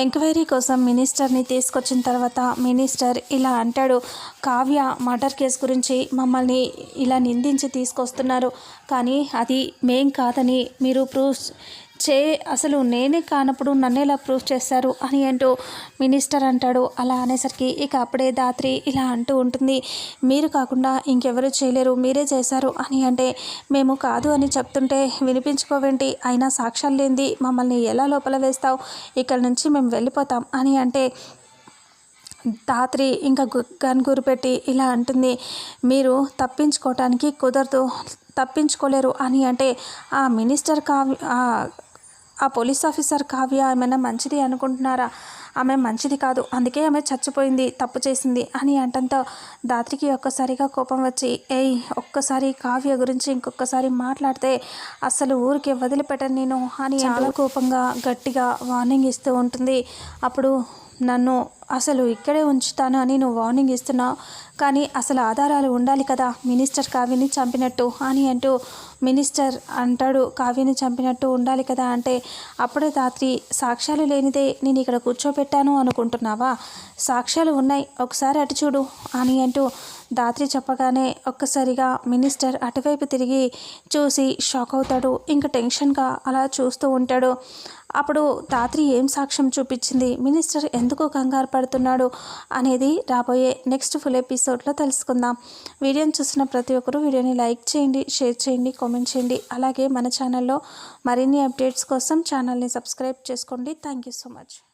Enquiry కోసం మినిస్టర్ని తీసుకొచ్చిన తర్వాత మినిస్టర్ ఇలా అంటాడు కావ్య మర్డర్ కేసు గురించి మమ్మల్ని ఇలా నిందించి తీసుకొస్తున్నారు. కానీ అది మేం కాదని మీరు ప్రూఫ్ చే అసలు నేనే కానప్పుడు నన్నేలా ప్రూఫ్ చేస్తారు అని అంటూ మినిస్టర్ అంటాడు. అలా అనేసరికి ఇక అప్పుడే దాత్రి ఇలా అంటూ ఉంటుంది. మీరు కాకుండా ఇంకెవరు చేయలేరు మీరే చేశారు అని అంటే మేము కాదు అని చెప్తుంటే వినిపించుకోవేంటి? అయినా సాక్ష్యాలు లేనిది మమ్మల్ని ఎలా లోపల వేస్తావు? ఇక్కడ నుంచి మేము వెళ్ళిపోతాం అని అంటే దాత్రి ఇంకా గన్ గురిపెట్టి ఇలా అంటుంది. మీరు తప్పించుకోవటానికి కుదరదు తప్పించుకోలేరు అని అంటే ఆ మినిస్టర్ కావ్య ఆ- పోలీస్ ఆఫీసర్ కావ్య ఏమైనా మంచిది అనుకుంటున్నారా? ఆమె మంచిది కాదు అందుకే ఆమె చచ్చిపోయింది తప్పు చేసింది అని అంటంతో దాత్రికి ఒక్కసారిగా కోపం వచ్చి ఏయ్ ఒక్కసారి కావ్య గురించి ఇంకొకసారి మాట్లాడితే అసలు ఊరికి వదిలిపెట్టను నేను అని చాలా కోపంగా గట్టిగా వార్నింగ్ ఇస్తూ ఉంటుంది. అప్పుడు నన్ను అసలు ఇక్కడే ఉంచుతాను అని నువ్వు వార్నింగ్ ఇస్తున్నావు కానీ అసలు ఆధారాలు ఉండాలి కదా మినిస్టర్ కావ్యని చంపినట్టు అని అంటూ మినిస్టర్ అంటాడు కావ్యని చంపినట్టు ఉండాలి కదా అంటే అప్పుడే రాత్రి సాక్ష్యాలు లేనిదే నేను ఇక్కడ పెట్టాను అనుకుంటున్నావా? సాక్ష్యాలు ఉన్నాయి. ఒకసారి అటు చూడు. అని అంటూ దాత్రి చెప్పగానే ఒక్కసారిగా మినిస్టర్ అటువైపు తిరిగి చూసి షాక్ అవుతాడు. ఇంకా టెన్షన్గా అలా చూస్తూ ఉంటాడు. అప్పుడు దాత్రి ఏం సాక్ష్యం చూపించింది? మినిస్టర్ ఎందుకు కంగారు పడుతున్నాడు అనేది రాబోయే నెక్స్ట్ ఫుల్ ఎపిసోడ్లో తెలుసుకుందాం. వీడియోని చూసిన ప్రతి ఒక్కరూ వీడియోని లైక్ చేయండి షేర్ చేయండి కామెంట్ చేయండి. అలాగే మన ఛానల్లో మరిన్ని అప్డేట్స్ కోసం ఛానల్ని సబ్స్క్రైబ్ చేసుకోండి. Thank you so much.